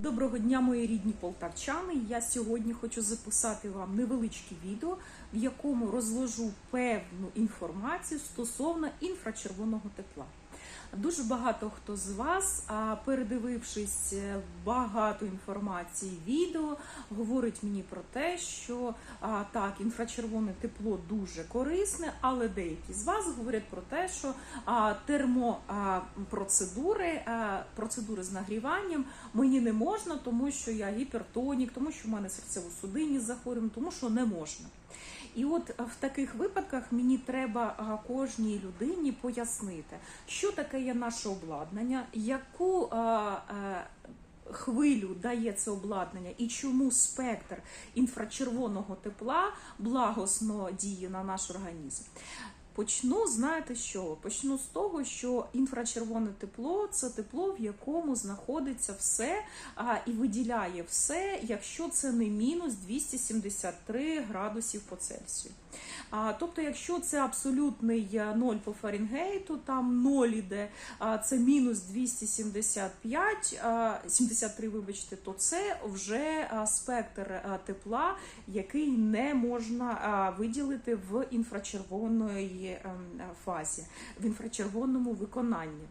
Доброго дня, мої рідні полтавчани. Я сьогодні хочу записати вам невеличке відео, в якому розложу певну інформацію стосовно інфрачервоного тепла. Дуже багато хто з вас, передивившись е, багато інформації відео, говорить мені про те, що так, інфрачервоне тепло дуже корисне, але деякі з вас говорять про те, що термопроцедури, процедури з нагріванням мені не можна, тому що я гіпертонік, тому що в мене серцево-судинні захворювання, тому що не можна. І от в таких випадках мені треба кожній людині пояснити, що таке є наше обладнання, яку е, хвилю дає це обладнання і чому спектр інфрачервоного тепла благосно діє на наш організм. Почну, знаєте що? Почну з того, що інфрачервоне тепло це тепло, в якому знаходиться все а, і виділяє все, якщо це не мінус 273 градусів по Цельсію. А, тобто, якщо це абсолютний е, 0 по Фаренгейту, там 0 іде, а, це мінус 275, а, 73, вибачте, то це вже а, спектр а, тепла, який не можна а, виділити в інфрачервоної фазі, в інфрачервоному виконанні.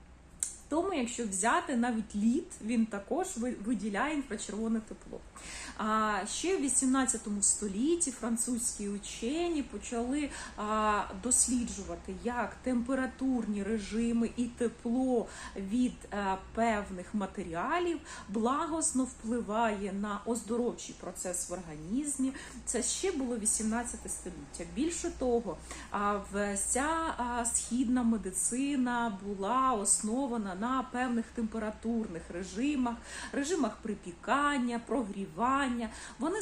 Тому, якщо взяти навіть лід, він також виділяє інфрачервоне тепло. А ще в 18 столітті французькі учені почали а, досліджувати, як температурні режими і тепло від а, певних матеріалів благосно впливає на оздоровчий процес в організмі. Це ще було 18 століття. Більше того, а, вся а, східна медицина була основана на певних температурних режимах, режимах припікання, прогрівання. Вони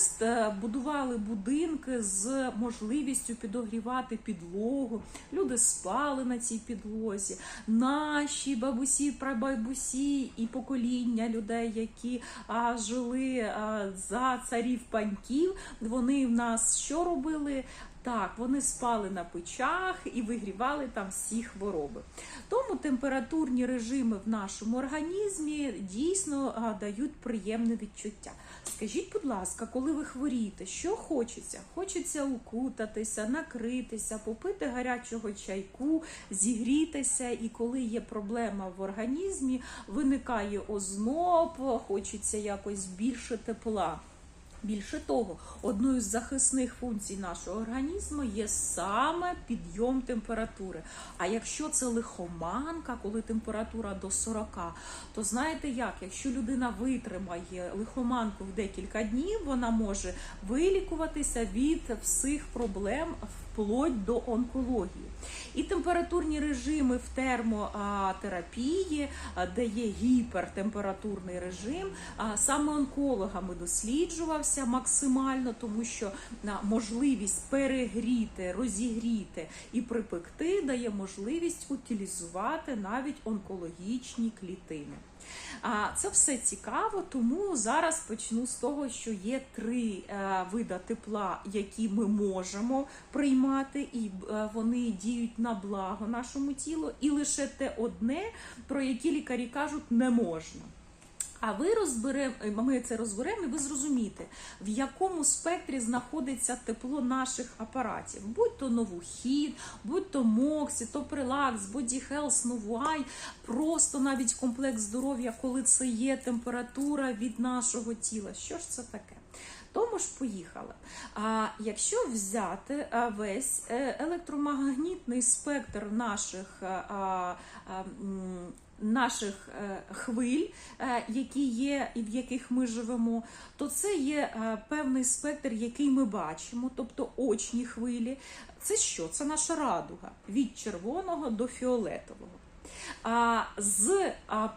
будували будинки з можливістю підогрівати підлогу. Люди спали на цій підлозі. Наші бабусі, прабабусі і покоління людей, які а, жили а, за царів паньків, вони в нас що робили? Так, вони спали на печах і вигрівали там всі хвороби. Тому температурні режими в нашому організмі дійсно дають приємне відчуття. Скажіть, будь ласка, коли ви хворієте, що хочеться? Хочеться укутатися, накритися, попити гарячого чайку, зігрітися, і коли є проблема в організмі, виникає озноб, хочеться якось більше тепла. Більше того, одною з захисних функцій нашого організму є саме підйом температури. А якщо це лихоманка, коли температура до 40, то знаєте як? Якщо людина витримає лихоманку в декілька днів, вона може вилікуватися від всіх проблем вплоть до онкології. І температурні режими в термотерапії, де є гіпертемпературний режим, саме онкологами досліджувався максимально, тому що можливість перегріти, розігріти і припекти дає можливість утилізувати навіть онкологічні клітини. Це все цікаво, тому зараз почну з того, що є три види вида тепла, які ми можемо приймати, і е, вони діють на благо нашому тілу, і лише те одне, про яке лікарі кажуть, не можна. А ви розберемо, ми це розберемо, і ви зрозумієте, в якому спектрі знаходиться тепло наших апаратів, будь то новухід, будь то Моксі, то Прилакс, Body Health, Новуай, просто навіть комплекс здоров'я, коли це є температура від нашого тіла. Що ж це таке? Тому ж поїхали. А якщо взяти весь е, електромагнітний спектр наших, м, наших е, хвиль, е, які є і в яких ми живемо, то це є е, певний спектр, який ми бачимо, тобто очні хвилі. Це що? Це наша радуга від червоного до фіолетового. А з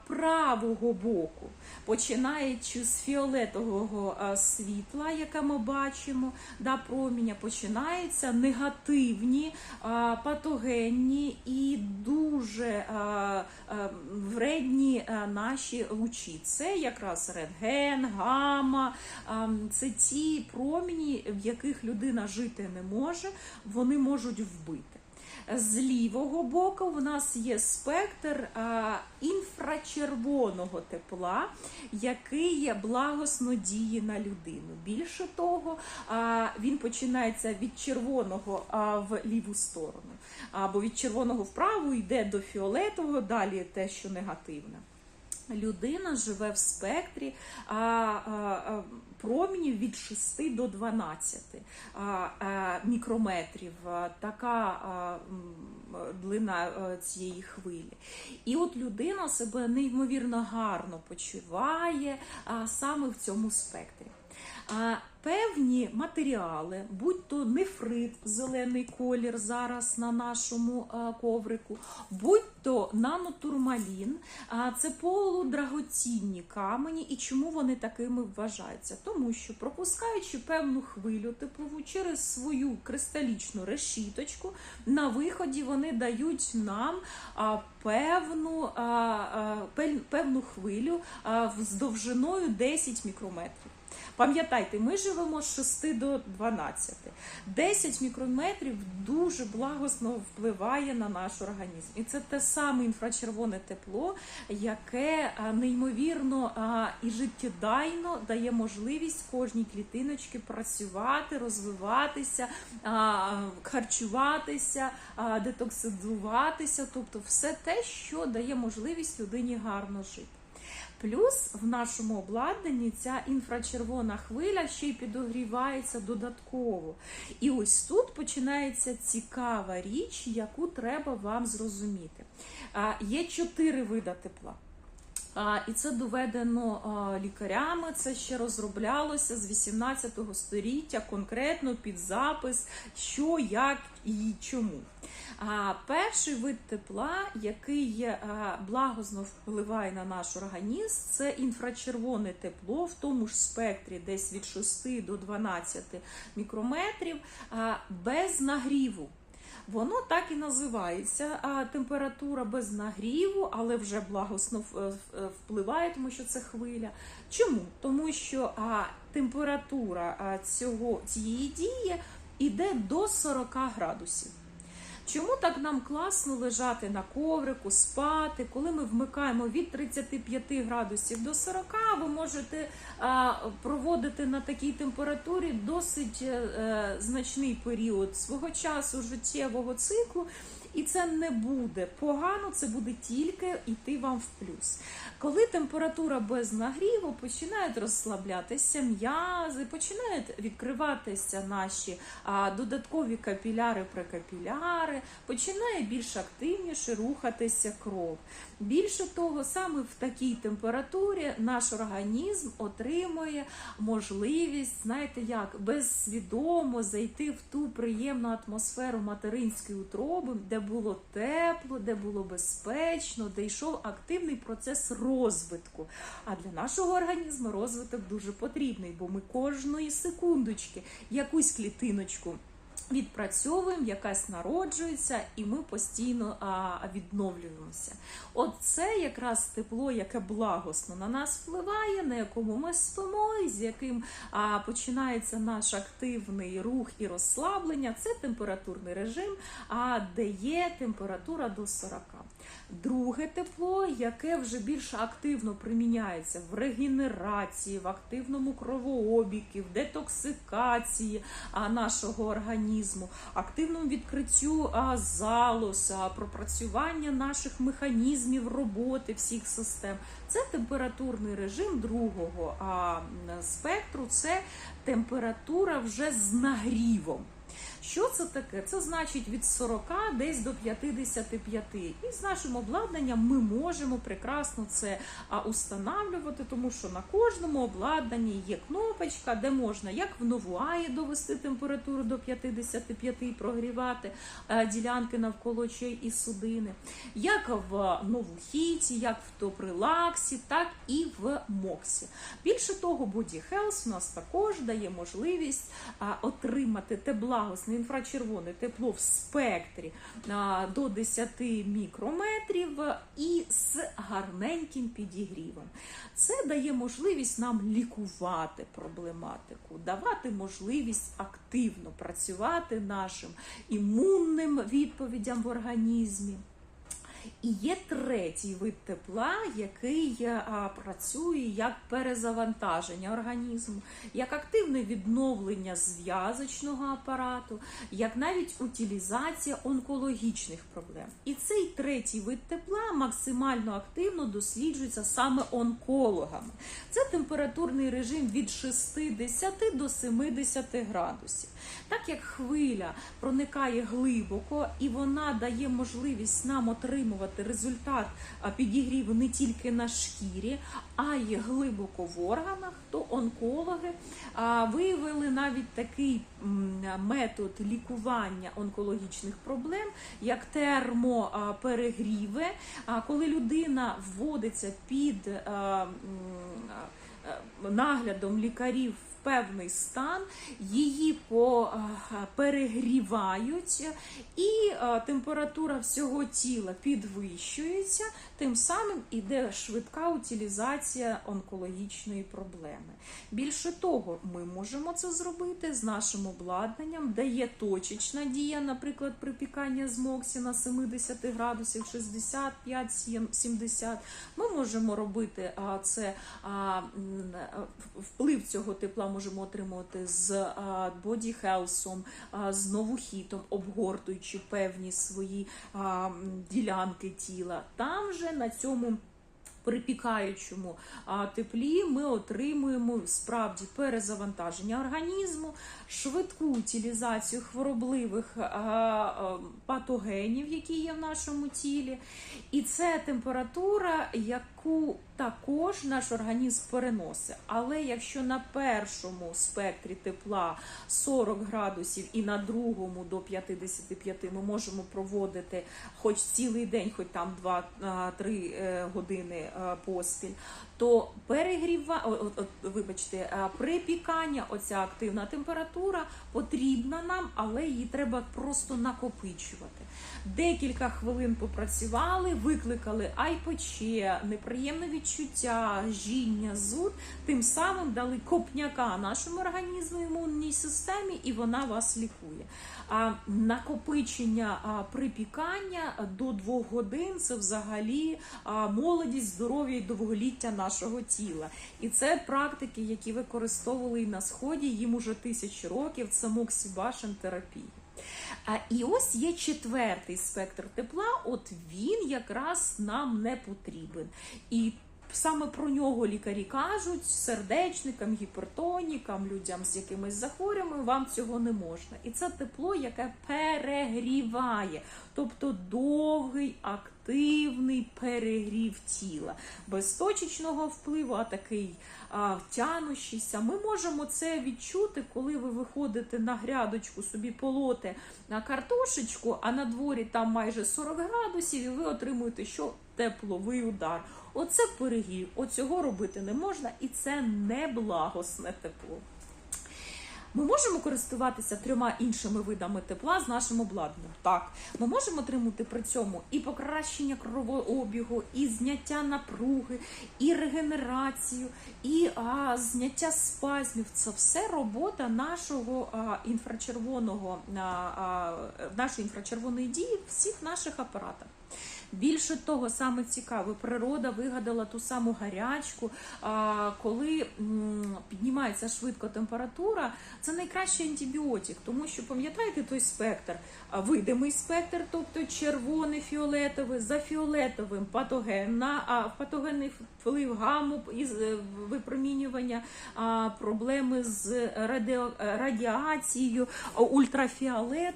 правого боку, починаючи з фіолетового світла, яке ми бачимо, да, проміння, починаються негативні, патогенні і дуже вредні наші лучі. Це якраз рентген, гамма, це ті промені, в яких людина жити не може, вони можуть вбити. З лівого боку в нас є спектр інфрачервоного тепла, який благосно діє на людину. Більше того, він починається від червоного в ліву сторону, або від червоного вправо йде до фіолетового, далі те, що негативне. Людина живе в спектрі а, а, промінів від 6 до 12 а, а, мікрометрів. Така а, длина а, цієї хвилі. І от людина себе неймовірно гарно почуває а, саме в цьому спектрі. А, Певні матеріали, будь то нефрит, зелений колір зараз на нашому коврику, будь то нанотурмалін, це полудрагоцінні камені. І чому вони такими вважаються? Тому що пропускаючи певну хвилю теплову через свою кристалічну решіточку, на виході вони дають нам певну, певну хвилю з довжиною 10 мікрометрів. Пам'ятайте, ми живемо з 6 до 12. 10 мікрометрів дуже благосно впливає на наш організм. І це те саме інфрачервоне тепло, яке неймовірно і життєдайно дає можливість кожній клітиночці працювати, розвиватися, харчуватися, детоксидуватися, тобто все те, що дає можливість людині гарно жити. Плюс в нашому обладнанні ця інфрачервона хвиля ще й підогрівається додатково. І ось тут починається цікава річ, яку треба вам зрозуміти. Є чотири вида тепла. І це доведено лікарями. Це ще розроблялося з 18 століття, конкретно під запис, що, як і чому. Перший вид тепла, який а, благосно впливає на наш організм, це інфрачервоне тепло, в тому ж спектрі, десь від 6 до 12 мікрометрів, без нагріву. Воно так і називається а, температура без нагріву, але вже благосно впливає, тому що це хвиля. Чому? Тому що а, температура а, цього, цієї дії йде до 40 градусів. Чому так нам класно лежати на коврику, спати? Коли ми вмикаємо від 35 градусів до 40, ви можете проводити на такій температурі досить е, е, значний період свого часу життєвого циклу. І це не буде погано, це буде тільки йти вам в плюс. Коли температура без нагріву, починають розслаблятися м'язи, починають відкриватися наші а, додаткові капіляри, прекапіляри, починає більш активніше рухатися кров. Більше того, саме в такій температурі наш організм отримує можливість, знаєте як, безсвідомо зайти в ту приємну атмосферу материнської утроби, де було тепло, де було безпечно, де йшов активний процес розвитку. А для нашого організму розвиток дуже потрібний, бо ми кожної секундочки якусь клітиночку. Відпрацьовуємо, якась народжується, і ми постійно а, відновлюємося. От це якраз тепло, яке благосно на нас впливає, на якому ми спимо, і з яким а, починається наш активний рух і розслаблення. Це температурний режим, а де є температура до 40. Друге тепло, яке вже більш активно приміняється в регенерації, в активному кровообігі, в детоксикації нашого організму, активному відкриттю а, залоз, пропрацювання наших механізмів роботи всіх систем. Це температурний режим другого спектру, це температура вже з нагрівом. Що це таке? Це значить від 40 десь до 55. І з нашим обладнанням ми можемо прекрасно це а, устанавлювати, тому що на кожному обладнанні є кнопочка, де можна як в новуаї довести температуру до 55 і прогрівати ділянки навколо очей і судини, як в новухіті, як в топрелаксі, так і в моксі. Більше того, Body Health у нас також дає можливість отримати те благо, інфрачервоне тепло в спектрі до 10 мікрометрів і з гарненьким підігрівом. Це дає можливість нам лікувати проблематику, давати можливість активно працювати нашим імунним відповідям в організмі. І є третій вид тепла, який працює як перезавантаження організму, як активне відновлення зв'язочного апарату, як навіть утилізація онкологічних проблем. І цей третій вид тепла максимально активно досліджується саме онкологами. Це температурний режим від 60 до 70 градусів. Так як хвиля проникає глибоко і вона дає можливість нам отримувати результат підігріву не тільки на шкірі, а й глибоко в органах, то онкологи виявили навіть такий метод лікування онкологічних проблем, як термоперегріви, коли людина вводиться під наглядом лікарів певний стан, її перегрівають, і температура всього тіла підвищується, тим самим іде швидка утилізація онкологічної проблеми. Більше того, ми можемо це зробити з нашим обладнанням, де є точечна дія, наприклад, припікання з Моксі на 70 градусів 65-70. Ми можемо робити це а, вплив цього тепла можемо отримувати з а, Body Health, з новохітом, обгортуючи певні свої ділянки тіла. Там же на цьому припікаючому теплі ми отримуємо справді перезавантаження організму, швидку утилізацію хворобливих патогенів, які є в нашому тілі. І це температура, яку також наш організм переносить. Але якщо на першому спектрі тепла 40 градусів і на другому до 55 ми можемо проводити хоч цілий день, хоч там 2-3 години е, поспіль, то перегріва, о, о, о, вибачте, е, припікання, оця активна температура потрібна нам, але її треба просто накопичувати. Декілька хвилин попрацювали, викликали айпоче, неприємне відчуття, жіння, зуд, тим самим дали копняка нашому організму імунній системі, і вона вас лікує. А накопичення а, припікання до двох годин це взагалі а, молодість, здоров'я і довголіття нашого тіла. І це практики, які використовували і на сході, їм уже тисячі років. Це моксібашен терапія. А і ось є четвертий спектр тепла. От він якраз нам не потрібен. І саме про нього лікарі кажуть сердечникам, гіпертонікам, людям з якимись захворюваннями вам цього не можна. І це тепло, яке перегріває, тобто довгий активний перегрів тіла, без точечного впливу, а такий а, тянущийся. Ми можемо це відчути, коли ви виходите на грядочку, собі полоте на картошечку, а на дворі там майже 40 градусів, і ви отримуєте що тепловий удар. Оце перегрів, оцього робити не можна, і це не благосне тепло. Ми можемо користуватися трьома іншими видами тепла з нашим обладнанням. Так, ми можемо отримати при цьому і покращення кровообігу, і зняття напруги, і регенерацію, і а, зняття спазмів. Це все робота нашого а, інфрачервоного а, а, нашої інфрачервоної дії в всіх наших апаратах. Більше того, саме цікаве, природа вигадала ту саму гарячку. Коли піднімається швидко температура, це найкращий антибіотик, тому що пам'ятаєте той спектр, видимий спектр, тобто червоний, фіолетовий, за фіолетовим патогенна, а патогенний вплив гаму із е, випромінювання, проблеми з радіацією, ультрафіолет.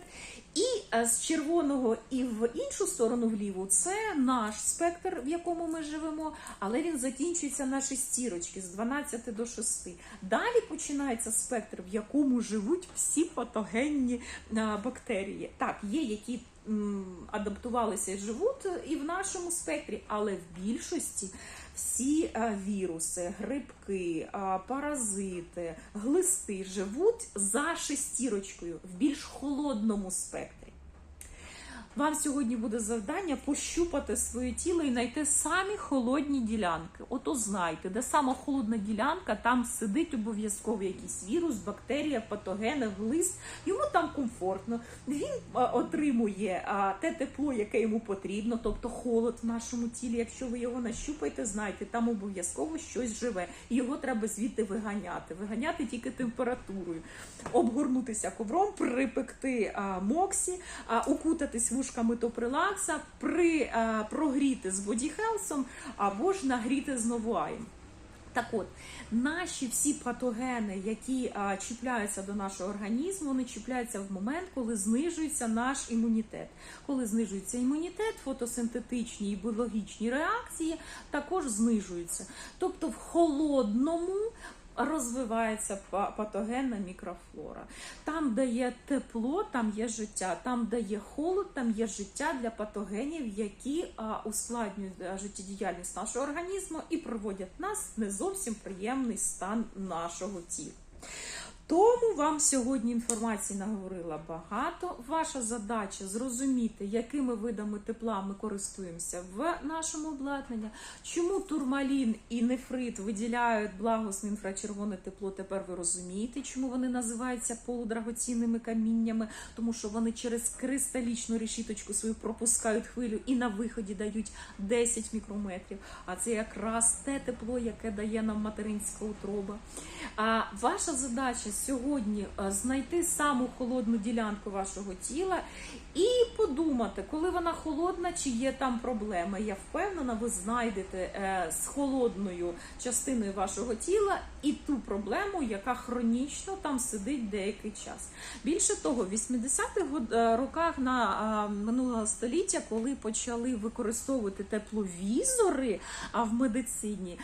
І е, з червоного і в іншу сторону вліву це наш спектр, в якому ми живемо, але він закінчується на шестірочки з 12 до 6. Далі починається спектр, в якому живуть всі патогенні бактерії. Так, є які адаптувалися і живуть і в нашому спектрі, але в більшості всі е, віруси, грибки, е, паразити, глисти живуть за шестірочкою в більш холодному спектрі. Вам сьогодні буде завдання пощупати своє тіло і знайти самі холодні ділянки. Ото знайте, де сама холодна ділянка, там сидить обов'язково якийсь вірус, бактерія, патогени, глист. Йому там комфортно. Він отримує те тепло, яке йому потрібно, тобто холод в нашому тілі. Якщо ви його нащупаєте, знайте, там обов'язково щось живе. І його треба звідти виганяти. Виганяти тільки температурою, обгорнутися ковром, припекти моксі, укутатись вушками топрелакса, при, а, прогріти з бодіхелсом або ж нагріти з новуаєм. Так от, наші всі патогени, які а, чіпляються до нашого організму, вони чіпляються в момент, коли знижується наш імунітет. Коли знижується імунітет, фотосинтетичні і біологічні реакції також знижуються. Тобто в холодному розвивається патогенна мікрофлора. Там, де є тепло, там є життя. Там, де є холод, там є життя для патогенів, які ускладнюють життєдіяльність нашого організму і приводять нас в не зовсім приємний стан нашого тіла. Тому вам сьогодні інформації наговорила багато. Ваша задача зрозуміти, якими видами тепла ми користуємося в нашому обладнанні, чому турмалін і нефрит виділяють благосне інфрачервоне тепло. Тепер ви розумієте, чому вони називаються полудрагоцінними каміннями, тому що вони через кристалічну решіточку свою пропускають хвилю і на виході дають 10 мікрометрів. А це якраз те тепло, яке дає нам материнська утроба. А ваша задача сьогодні е, знайти саму холодну ділянку вашого тіла і подумати, коли вона холодна, чи є там проблеми. Я впевнена, ви знайдете е, з холодною частиною вашого тіла і ту проблему, яка хронічно там сидить деякий час. Більше того, в 80-х е, роках на минулого століття, коли почали використовувати тепловізори в медицині,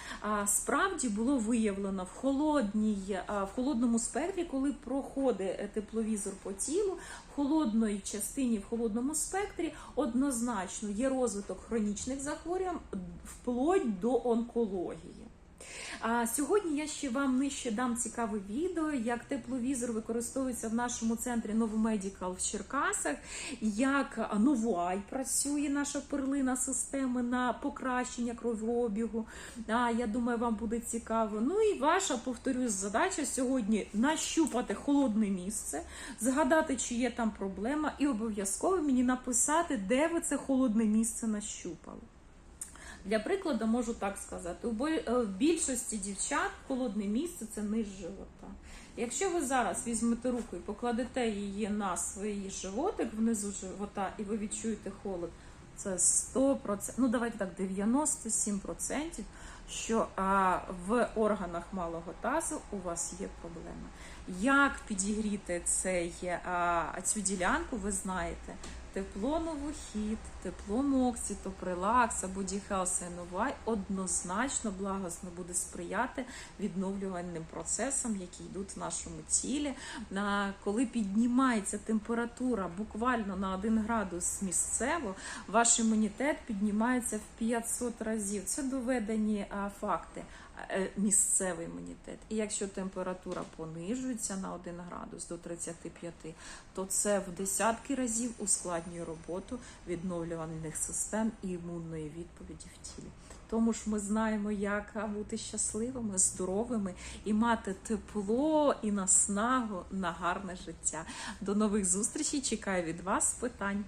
справді було виявлено в холодній, в холодному спектрі, коли проходить е, тепловізор по тілу, в холодної частині, в холодному спектрі однозначно є розвиток хронічних захворювань вплоть до онкології. А сьогодні я ще вам нижче дам цікаве відео, як тепловізор використовується в нашому центрі Новомедікал в Черкасах, як Новуай працює наша перлина системи на покращення кровообігу. А, я думаю, вам буде цікаво. Ну і ваша, повторюсь, задача сьогодні нащупати холодне місце, згадати, чи є там проблема, і обов'язково мені написати, де ви це холодне місце нащупали. Для прикладу можу так сказати: е, в більшості дівчат холодне місце це низ живота. Якщо ви зараз візьмете руку і покладете її на свій животик внизу живота, і ви відчуєте холод, це 100%, ну давайте так, 97%, що а, в органах малого тазу у вас є проблема. Як підігріти цей, а, цю ділянку, ви знаєте. Тепло новохід, тепло моксі, топрелакс або новай однозначно благосно буде сприяти відновлювальним процесам, які йдуть в нашому тілі. Коли піднімається температура буквально на 1 градус місцево, ваш імунітет піднімається в 500 разів. Це доведені факти. Е, Місцевий імунітет. І якщо температура понижується на 1 градус до 35, то це в десятки разів ускладнює роботу відновлювальних систем і імунної відповіді в тілі. Тому ж ми знаємо, як бути щасливими, здоровими і мати тепло і наснагу на гарне життя. До нових зустрічей. Чекаю від вас питань.